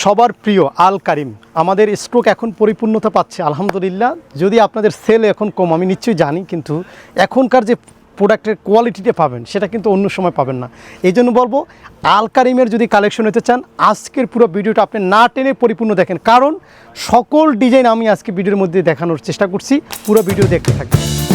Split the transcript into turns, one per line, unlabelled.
সবার প্রিয় আল কারিম। আমাদের স্ট্রোক এখন পরিপূর্ণতা পাচ্ছে, আলহামদুলিল্লাহ। যদি আপনাদের সেল এখন কম, আমি নিশ্চয়ই জানি, কিন্তু এখনকার যে প্রোডাক্টের কোয়ালিটিটা পাবেন, সেটা কিন্তু অন্য সময় পাবেন না। এই জন্য বলব, আল কারিমের যদি কালেকশন হতে চান, আজকের পুরো ভিডিওটা আপনি না টেনে পরিপূর্ণ দেখেন। কারণ সকল ডিজাইন আমি আজকে ভিডিওর মধ্যে দেখানোর চেষ্টা করছি, পুরো ভিডিও দেখতে থাকবেন।